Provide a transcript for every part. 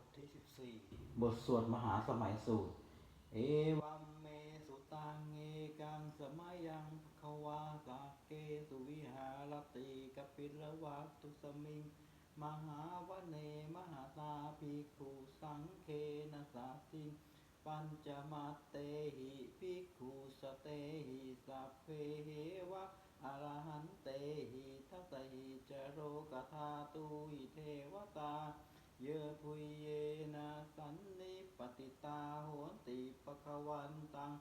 ทที่14บทสวดมหาสมัยสูตร เอวัมเมสุตังเอกังสมัยยังภควาสักเกสุวิหารติกปิลวัตตุสมิง มหาวเนมหาตาภิกขุสังเคนะสาติงปัญจมาเตหิภิกขุสเตหิสัพเพเหวะอรหันเตหิทัสสหิจโรกธาตุหิเทวตา เยพุยเยนะสันนิปติตาโหติปะคะวันตัง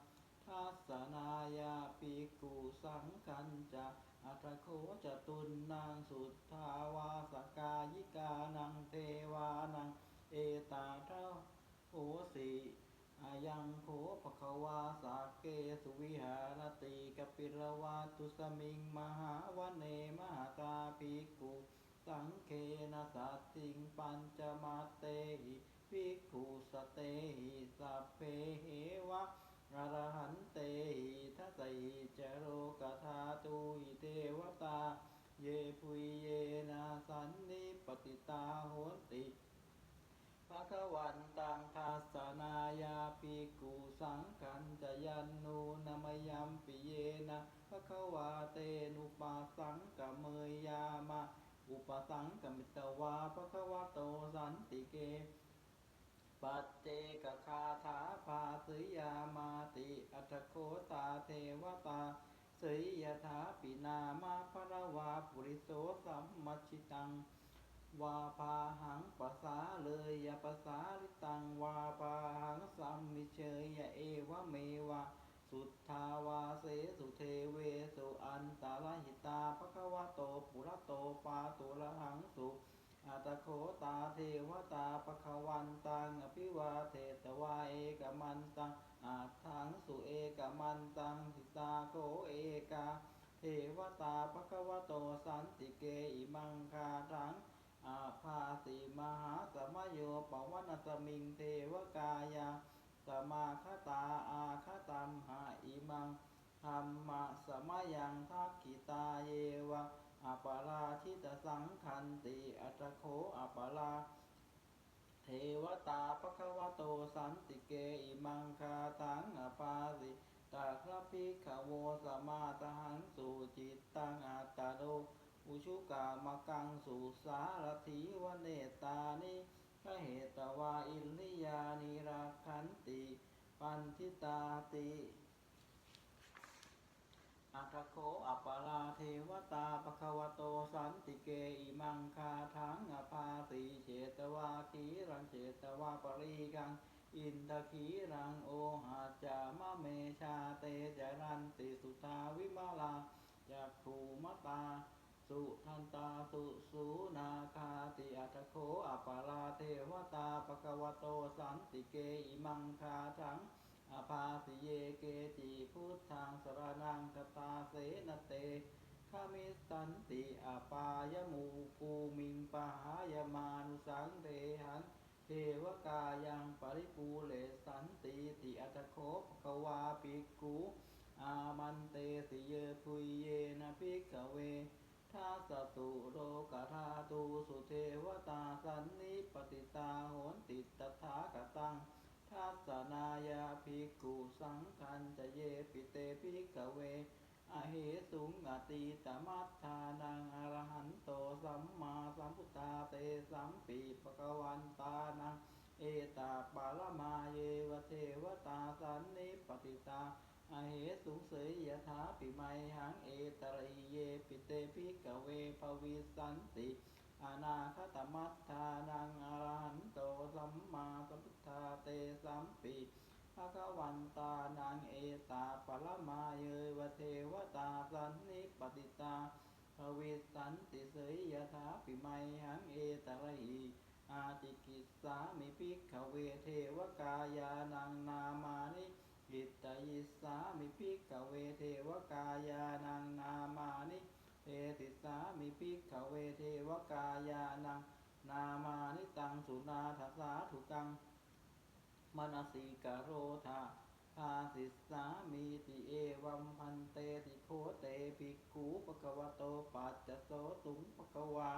ทัสนายาปิกุสังคันจะอัตโคจตุนนางสุทธาวาสกายิกานังเทวานัง เอตาทะโหสิอายังโขภควาสาเกสุวิหารติกปิรวาตุสมิงมหาวเนมหาตาภิกุ สังเคนะสัตติงปัญจมาเตหิภิกขุสเตหิสัพเพเหวะอรหันเตหิทัสสหิจโรกธาตุหิเทวตา เยปุยเยนะสันนิปติตาโหติภะคะวันตังทัสสนายาปิกุสังขันจะยันนูนามยัมปิเยนะภะคะวาเตนุปาสังกเมยยามะ อุปสังกมิตวาภควะโตสันติเก ปัจเจกคาถาภาสิยามาติอัตโคตาเทวตาสิยถาปินามาภรวาปุริโสสัมมัชิตัง วาพาหังปะสาเลยยะปะสาลิตัง วาพาหังสัมมิเชยยเอวะเมวะ สุทธาวาเสสุเทเวสุอันตาลหิตาภควะโตปุระโตปาตุระหังสุอัตโคตาเทวตาปะควันตังอภิวาเทตวาเอกมันตังอาทังสุเอกมันตังทิตาโกเอกาเทวตาภควะโตสันติเกอิมังคาทังอาภาสิมหาสมโยปวันสมิงเทวกายา สมาคตาอาคตัมหาอิมังธรรมะสมัยังทักขิตาเยวะอัปปาราชิตสังคันติอัตโคอัปปาราเทวตาปะคะวะโตสันติเกอิมังคาตังอปาสิตาครพิขโวสมาตหังสุจิตตังอัตตโดอุชุกามกังสุสารถีวเนตานิ เหตวาอิลนิยานิรักขันติ ปันทิตาติอัตโคอัปปาราเทวตาปะคะวะโตสันติเกอิมังคาทังอภาติเฉตวาคีรังเฉตวาปริกัง อินทขีรังโอหาจามะเมชาเตจรันติสุทาวิมาลาจักขูมตา สุทันตาสุสูนาคาติอัตโคอัปปาราเทวตาปะคะวโตสันติเกอิมังคาทังอภาสิเยเกจิพุทธังสรนังคตาเสนเตขามิสันติอปายมูภูมิงปหายมานุสังเทหันเทวกายังปริปูเลสันติติอัตโคภควาปิกุอามันเตสิเยพุยเยนะภิกขเว ทัสสตุโรกธาตุสุเทวตาสันนิปติตาโหนติตถาคตังทัสสนายาภิกขุสังคันจะเยปิเตภิกเว อเหสุงอติตมัฏฐานังอรหันโตสัมมาสัมพุทธาเตสัมปีปะกวันตานังเอตาปาลมาเยวเทวตาสันนิปติตา อเหสุงเสยยถาปิไมหังเอตระเยปิเตภิกขเวภวิสันติอนาคตมัฏฐานังอรหันโตสัมมาสัมพุทธาเตสัมปีภะคะวันตานังเอตาปรมาเยวเทวตาสันนิปติตาภวิสันติเสยยถาปิไมหังเอตระหิอาติกิสามิภิกขเวเทวกายานังนามานิ กิตยิสามิภิกขเวเทวกายานังนามานิเทติสามิภิกขเวเทวกายานังนามานิตังสุนาทัสาถุกังมนสิกโรธาภาสิสามีติเอวัมพันเตติโคเตภิกขุปะกวโตปัจจโสตุงปะกวา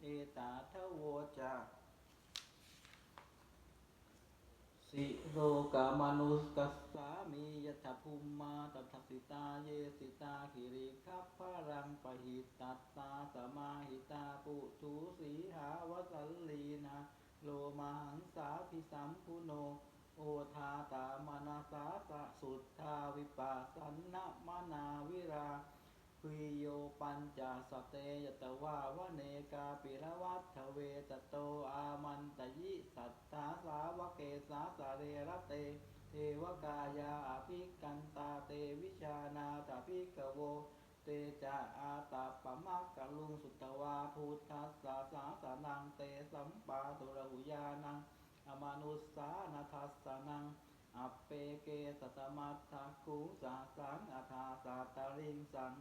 เอตาทโวจะ สิโรกามนุสกัสสามียัตภูมมาตัทสิตาเยสิตาคิริคัพพรังปหิตตัสสาสมาหิตาปุถุสีหาวสัลลีนาโลมาหังสาพิสัมพุโน โอทาตามนาสาสะสุทธาวิปัสสนะมนาวิรา คุโยปัญจสเตยตวาวเนกาปิรวัตเวตโตอามันตยิสัทธาสาวเกสาสาเรระเตเทวกายาอภิกันตาเตวิชานาตาภิกโว เตจาอาตาปมักกะลุงสุตวาพุทธัสสะสาสานังเตสัมปาตุระหุยานังอมานุสสานาทัสสะนังอัปเปเกสัตมัตถะคุสาสังอาทาสาตาริงสัง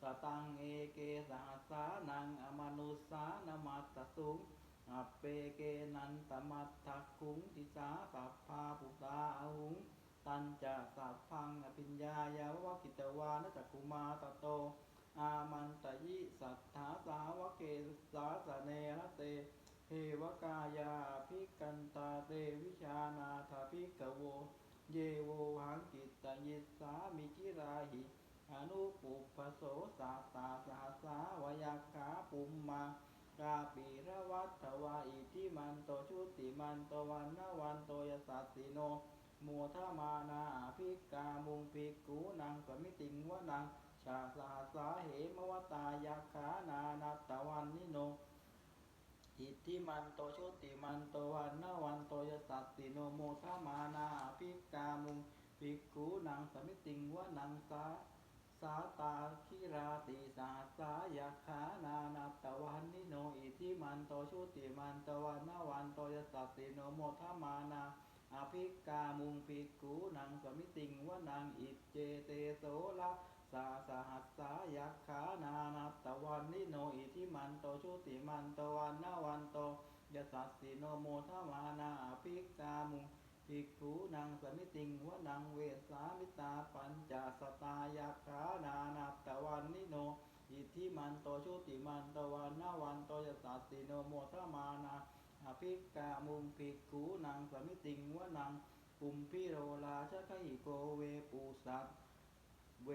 สตังเอเกสหัสานังอมนุสสานามัตสุงอัปเปเกนันตมัตถคุงทิสาสัพพาปุตาอาหุง ตันจะสัพพังอภิญญายาวะกิตวานจักคุมาตโต อามันตยิสัทธาสาวเกสาสเนระเตเทวกายาภิกันตาเตวิชานาถาภิกโว เยโวหังกิตยิสสามิจิราหิ อนุปุปโสสาตาสาสาวยักขาปุมมากาปีระวัตถวาอิทิมันโตชุติมันโตวันนวันโตยสัสสิโนโมทมานาภิกามุงภิกขุนังสมิติงวนังชาสาสาเหมวตายักขานานัตตวันนิโนอิทธิมันโตชุติมันโตวันนวันโตยสัสสิโนโมทมานาภิกามุงภิกขุนังสมิติงวนังสา สาตาคิราติสาสายาขานานัตตวันนิโนอิทิมันโตชุติมันตวันนวันโตยสัสสิโนโมทมานาอภิกามุงภิกขุนังสมิติงวนังอิจเจเตโสละสาสหัสสายักขานานัตตวันนิโนอิทิมันโตชุติมันตวันนวันโตยสัสสิโนโมทมานาอภิกามุง ภิกขุนังสมิติงวนังเวสามิตาปัญจสตายาขานานัตวันนิโน อิทธิมันโตชุติมันโตวันนาวันโตยสัสสิโนโมทมานาอภิกามุงภิกขุนังสมิติงวนังปุมพิโรราชคหิโกเวปูสัตเว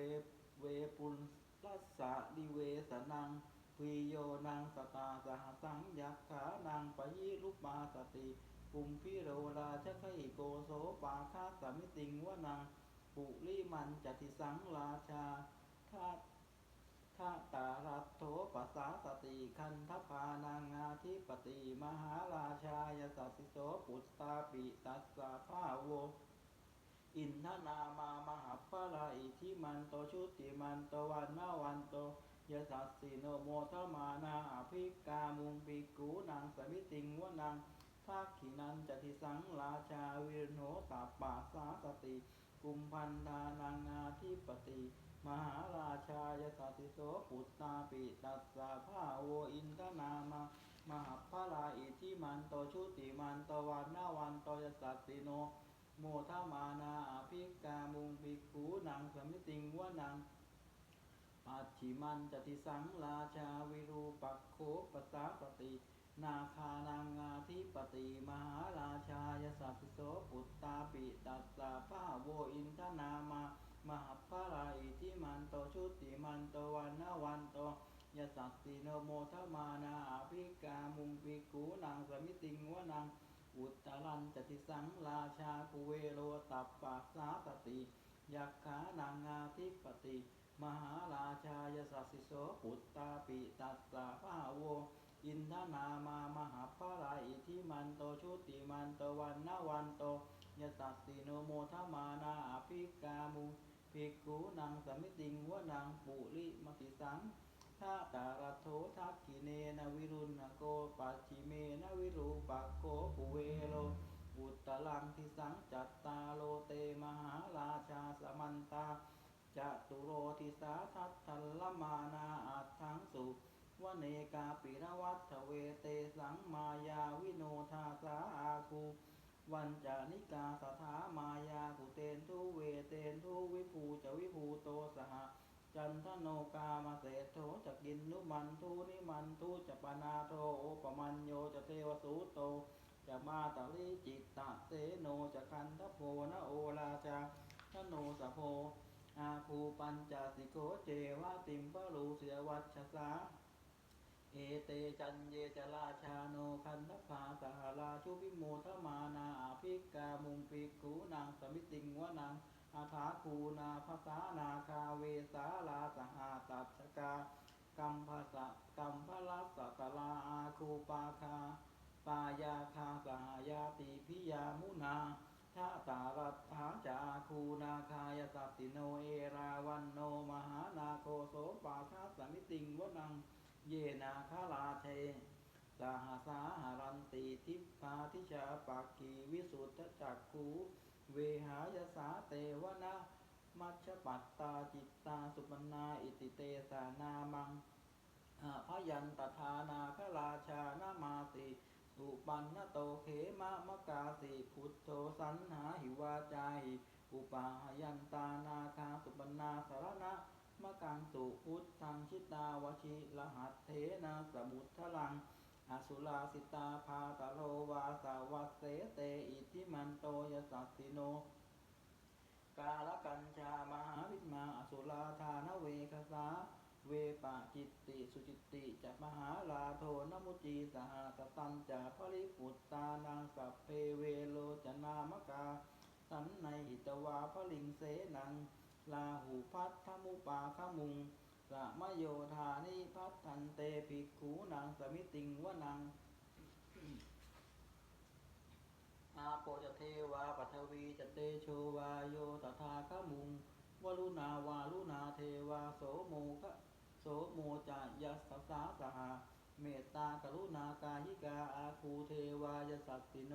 เวปุลลัสสะดิเวสนังพิโยนังสตาสหสังยักขานังปยิรุปมาสติ ปุมพิโรราชคหิโกโสปาคาสมิติงวนังปุริมันจติสังราชาทาทาตารัตโถปัสสาสติคันทพานังาทิปติมหาราชายสัสิโสปุตตาปิตัสสะภาโว อินทนามามหัปะราอิทิมันโตชุติมันโตวันนาวันโตยสัสสิโนโมทมานาอภิกามุงปิกูนังสมิติงวนัง ทักขินันจติสังราชาวิรโนสัปปาสาสติ กุมพันธานังาทิปติ มหาราชายสัสสิโสปุตตาปิตัสสะภาโวอินทนามามหัปปะราอิทิมันโตชุติมันตวันนาวันโตยสัสสิโน โมทามานาอภิกามุงภิกขุนังสมิติงวนังปัจฉิมันจติสังราชาวิรูปักโขปสาสติ นาคานังอาทิปติมหาราชายสัสิโสปุตตาปิตัสสะภาโวอินทนามามหัปปะราอิทิมันโตชุติมันโตวันนาวันโตยสัสสิโนโมทมานาอภิกามุงภิกขุนังสมิติงวนังอุตตรันจติสังราชากุเวโรตัปปะสาสติยักขานังอาทิปติ มหาราชายสัสสิโสปุตตาปิตัสสะภาโว อินทนามามหาภาราอิทิมันโตชุติมันโตวันนาวันโตยสัสสิโนโมทมานาอภิกามุภิกขุนังสมิติงวนังปุริมติสังทาตารโถทักขิเนนวิรุณโกปัจิเมนวิรูปโกปุเวโรอุตตลังทิสังจัตตาโลเตมหาราชาสมันตาจตุโรทิสาทัตทัลลมานาอัตถังสุ วเนกาปิรวัตเวเตสังมายาวิโนทาสาอาคูวันจานิกาสถามายากุเตนทุเวเตนทุวิภูจะวิภูโตสหจันทโนกามาเสโทจะกินนุมันทุนิมันทุจะปนาโทโอปมัญโยจะเทวสูโตจะมาตาลิจิตตะเสโนจะคันทโพนะโอราชาทโนสะโพอาคูปัญจสิโกเจวะติมปะรูเสวัชสา เอเตจันเยจราชาโนคันทภาสหราชุวิโมทมานาอภิกามุงปิกูนางสมิติงวนังอาถาคูนาภาษานาคาเวสาลาสหาตัชกากัมภาสะกัมพลัสสตลาอาคูปาคา ปายาคาสหายาติพิยามุนาทาตารัตถาจาคูนาคายสัตติโนเอราวันโนมหานาโคโสปาคาสมิติงวนัง เยนาคาลาเทสหสาหารันติทิพาทิชาปักขีวิสุทธจักขูเวหายสาเตวนะมัชปัตตาจิตตาสุปนาอิติเตสานามังพยันตทานาคราชานามาสิสุปันนโตเขมะมะกาสิพุทโธสันหาหิวาจาหิอุปาหยันตานาคาสุปนนาสารณะ มะกังสุพุทธังชิตาวชิรหัสเทนะสมุทธลังอสุราสิตาพาตะโลวาสาวัสเสเตอิทิมันโตยสัสสิโน กาลกัญชามหาวิมาอสุราธานเวคสาเวปะจิตติสุจิตติจะมหาลาโทนมุจีสหตตันจะพริปุตตานังสัพเพเวโลจนามกาสันในหิตวาพลิงเสนัง ลาหูพัทธมุปาขมุงสะมโยธานิพัทธันเตภิกขูนางสมิติงวนังอาโปจะเทวาปัทวีจะเตโชวาโยตถาคมุงวลุนาวาลุนาเทวาโสโมคะโสโมจะยัสสาสหาเมตตากรุณากายิกาอาคูเทวายสัตติโน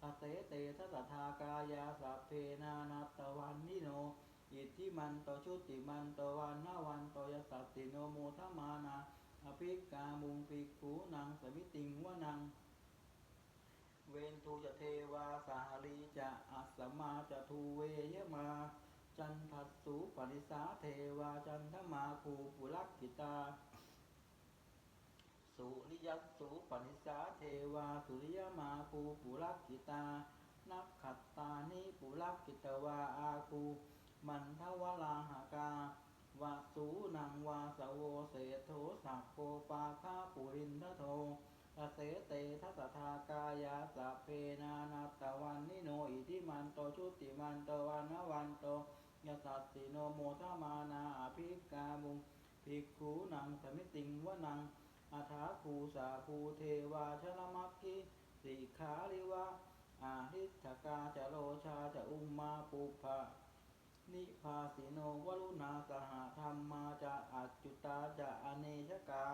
ทเสเตทัสสทากายาสัพเพนานัตตวันนิโน อิทธิมันโตชุติมันโตวันนาวันโตยสัตติโนโมทมานาอภิกามุงภิกขูนังสมิติงวนัง เวนทูจะเทวาสาลีจะอัสมาจะทูเวยมา จันทัสสุปริสาเทวาจันทมาคูปุรักกิตา สุริยสุปนิสาเทวาสุริยมาคูปุรักกิตา นักขัตตานิปุรักกิตวาอาคู มันทวลาหากาวาสูนังวาสโวเสโทสัพโพปาคาปุรินทโททเสเตทัสทากายาสัพเพนานาตวันนิโนอิทิมันโตชุติมันโตวันนวันโตยสัสสิโนโมทมานาภิกามุงภิกขูนังสมิติงวนังอาถาภูสาภูเทวาชลมักกิสิขาริวะอาทิตกาจะโลชาจะอุมมาปุภะ นิพาสิโนวรุณาสหธรรมาจะอัจจุตาจะอเนชกา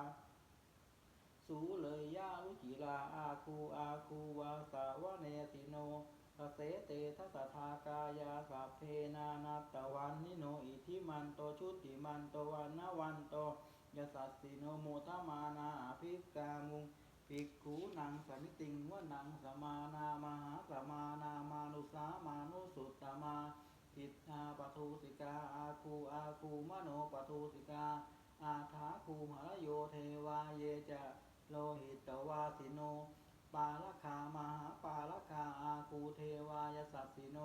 สูเลยยาลุจิลาอาคูอาคูวาสาวเนติโนทเสเตทัสทากายาสัพเพนานาตวันนิโนอิทิมันโตชุติมันโตวันนวันโตยสัสสิโนโมทมานาอภิกามุงภิกขูนังสมิติงวนังสมานามหาสมานามานุสามานุสุตตมา ทิฏฐาปทุสิกาอาคูอาคูมโนปทุสิกา อาถาคูมหรโยเทวาเยจะโลหิตวาสิโน ปาลคามหาปาลคาอาคูเทวายสัสสิโน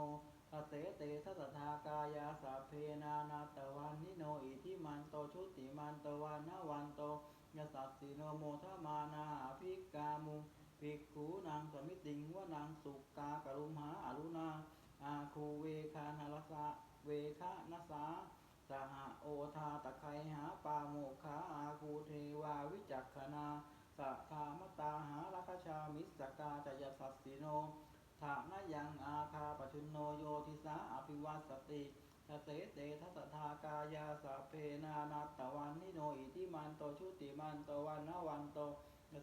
ทเสเตทัสทากายาสัพเพนานาตวันนิโนอิทิมันโตชุติมันตวันนวันโตยสัสสิโนโมทมานาภิกามุภิกขูนางสมิติงวนังสุกากรุมหาอรุณา อาคูเวคานาลสะเวคะนสาสหโอทาตะไคหาปาโมกขาอาคูเทวาวิจักขณาสัทามตาหาลัคชามิสกาจยสัสสิโนถานายังอาคาปชุนโนโยทิสาอภิวัสสติทเสเตทัสทากายาสัพเพนานาตวันนิโนอิทิมันโตชุติมันโตวันนวันโต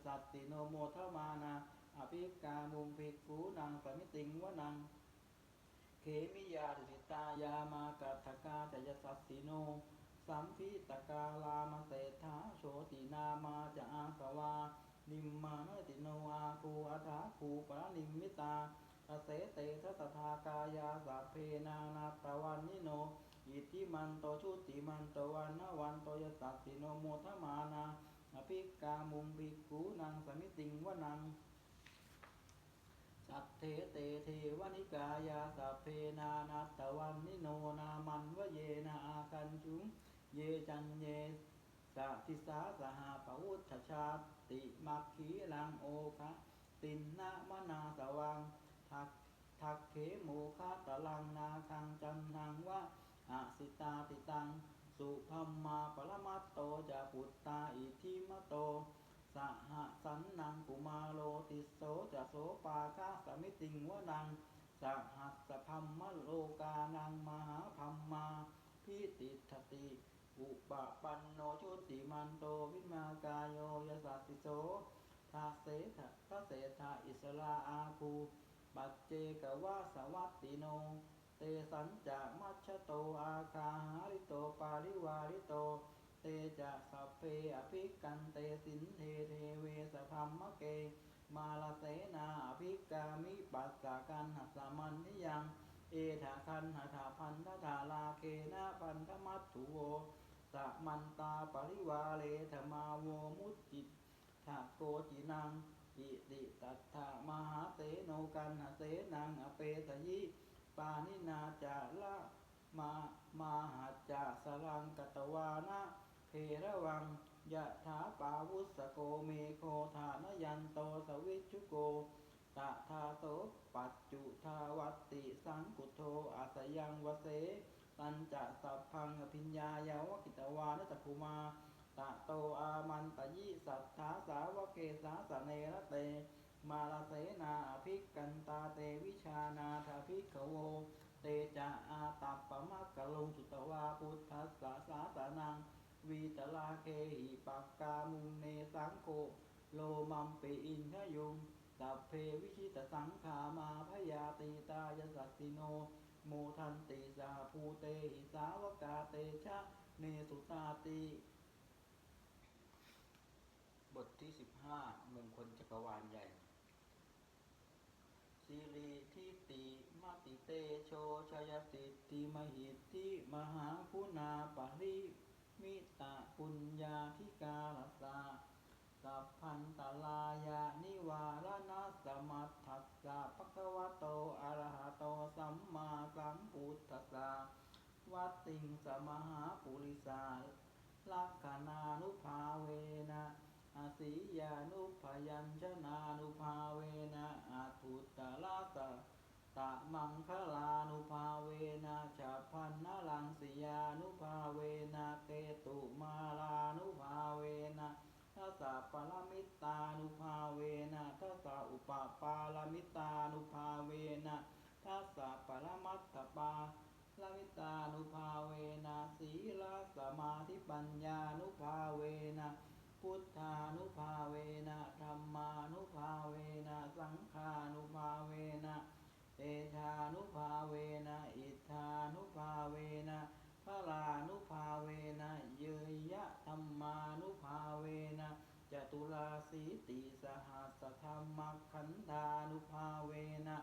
สัสสิโนโมทมานาอภิกามุงภิกขุนังสมิติงวนัง เขมิยาติตายามากัตถกาจยสัสสิโน สัมพิตกาลามเศรษฐาโชตินามาจะอาสวา นิมมานติโนอาคูอัฐาคูปะนิมมิตาทเสเตทัสทากายาสัพเพนานาตวันนิโน อิทิมันโตชุติมันโตวันนวันโตยสัสสิโนโมทมานาอภิกามุงภิกขุนังสมิติงวนัง สัทเตเทวนิกายาสัพเพนานัตตวันนิโนนามันวเยนาอาคันจุงเยจันเยสัทิสาสหปวุฒชาติมัคคีลังโอคะตินนามนาสวังทักทักเขโมคาตลังนาคังจันทังวะอาสิตาติตัง สุพัมมาปรมัตโตจะปุตตาอิทิมโต สหสันนังกุมาโลติโสจะโสปาคาสมิติงวะนังสหัสพัมมะโลกานังมหาพัมมาพิติทติอุปปันโนชุติมันโตวิมากายโยยสัสสิโสทาเสทะทะเสทาอิสลาอาคูปัจเจกวาสวัตติโน เตสัญจะมัชโตอาคาหาริโตปาริวาริโต เตจะสัพเพอภิกันเตสินเทเทเวสพัมมะเก มาลเสนาอภิกามิปัสสะกันหัสสมันนิยัง เอถาคันหาถาพันธถาลาเคนะพันธมัตถุโวสะมันตาปริวาเลธมาโวมุตจิตถาโกจินังอิติตัตถามหาเสโนกันหาเสนังอเปตยิปานินาจาละมามาหัจจะสลังกตวานะ เพระวังยะถาปาวุสโกเมโคธานยันโตสวิชุโกตะทาโสปัจจุทาวัติสังกุโทอาสยังวเส ตันจะสัพพังอภิญญายาวกิตวานจักขุมาตะโตอามันตยิสัทธาสาวเกสาสเนระเต มาลเสนาอภิกันตาเตวิชานาทาภิกขโว เตจะอาตัปปมักกะลงสุตวาพุทธัสสะสาสานัง วีตลาเคหิปักกามุงเนสังโฆโลมัมปิอินทยุงสัพเพวิชิตสังขามาพยาตีตายสัสสิโน โมทันติสาภูเตหิสาวกาเตชะเนสุตาติ บทที่สิบห้ามงคลจักรวาลใหญ่สิริทิติมาติเตโชชยสิทธิมหิทธิมหาคุณาปริ มิตะปุญญาธิกาลสาสัพพันตลายานิวารณะสมัตถัสสะภะคะวะโตอะระหะโตสัมมาสัมพุทธัสสะวัตติงสมหาปุริสาลักขณานุภาเวนะอาศิยานุพยัญชนานุภาเวนะอาทุตตะลาตะ ตะมังคลานุภาเวนะชาพันนลังสิยานุภาเวนะเกตุมาลานุภาเวนะทัสสะปรมิตานุภาเวนะทัสสะอุปปาลมิตานุภาเวนะทัสสะปรมัตถปาลมิตานุภาเวนะสีลสมาธิปัญญานุภาเวนะพุทธานุภาเวนะธรรมานุภาเวนะสังฆาน เตชานุภาเวนะอิทธานุภาเวนะพระลานุภาเวนะเยยยะธรรมานุภาเวนะจตุราสีติสหัสธรรมขันธานุภาเวนะ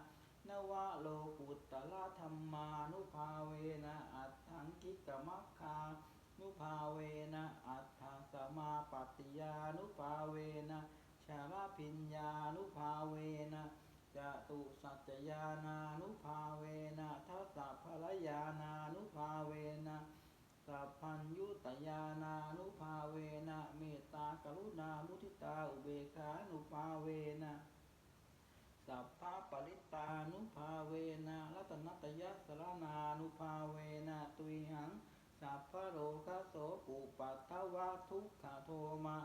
นวะโลกุตตะธรรมานุภาเวนะอัตถังคิกมัคคานุภาเวนะอัตถสมาปฏิยานุภาเวนะชาลพิญญานุภาเวนะ จตุสัจจยานานุภาเวนะทัสสะภรยานานุภาเวนะสัพพัญยุตยานานุภาเวนะเมตตากรุณามุทิตาอุเบกขานุภาเวนะสัพพะปริตานุภาเวนะรัตนัตยสรนานุภาเวนะตุยหังสัพพโรคะโสปุปัตถวะทุกขโทมะ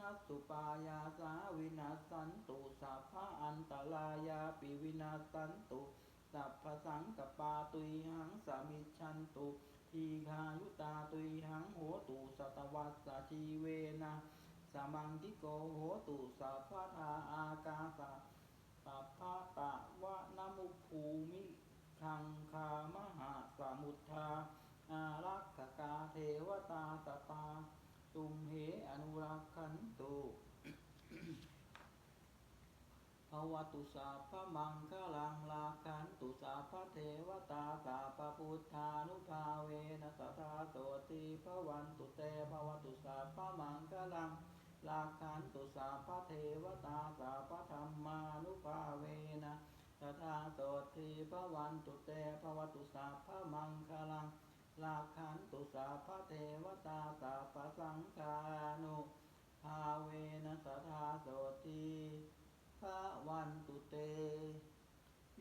นัสสุปายาสาวินาสันตุสัพพะอันตรายาปิวินาสันตุสัพพสังกปาตุยหังสามิชันตุทีฆายุตาตุยหังโหตุสัตวัสสชีเวนะสมังทิโกโหตุสัพพทาอากาสะสัพพะตะวะนมุภูมิคังคามหาสมุทธาอารักขกาเทวตาตตา ตุมเหอนุรักขันตุภวตุสาพมังคลังลาคันตุสาพเทวตาสาพพุทธานุภาเวนะสัทธาโสติภวันตุเตภวตุสาพมังคลังลาคันตุสาพเทวตาสาพธรรมานุภาเวนะสัธาโสทีพระวันตุเตภวตุสาพระมังคลังลาขันตุสาพระเทวตาสาพ สังฆานุภาเวนะสทาโสทีพระวันตุเต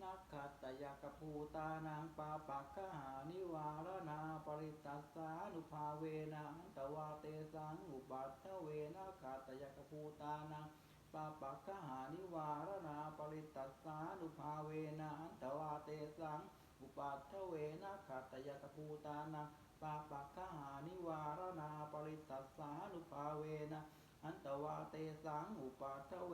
นักขัตยกภูตานังปาปักขหานิวารณาปริตัสสานุภาเวนะอันตวาเตสังอุปัฏฐเวนะขัตยกภูตานังปาปักขหานิวารณาปริตัสสานุภาเวนะอันตวาเตสังอุปัฏฐเวนะขัตตยกภูตานัง ปาปักขหานิวารณาปริตัสสานุภาเวนะอันตวาเตสังอุปัฏฐเว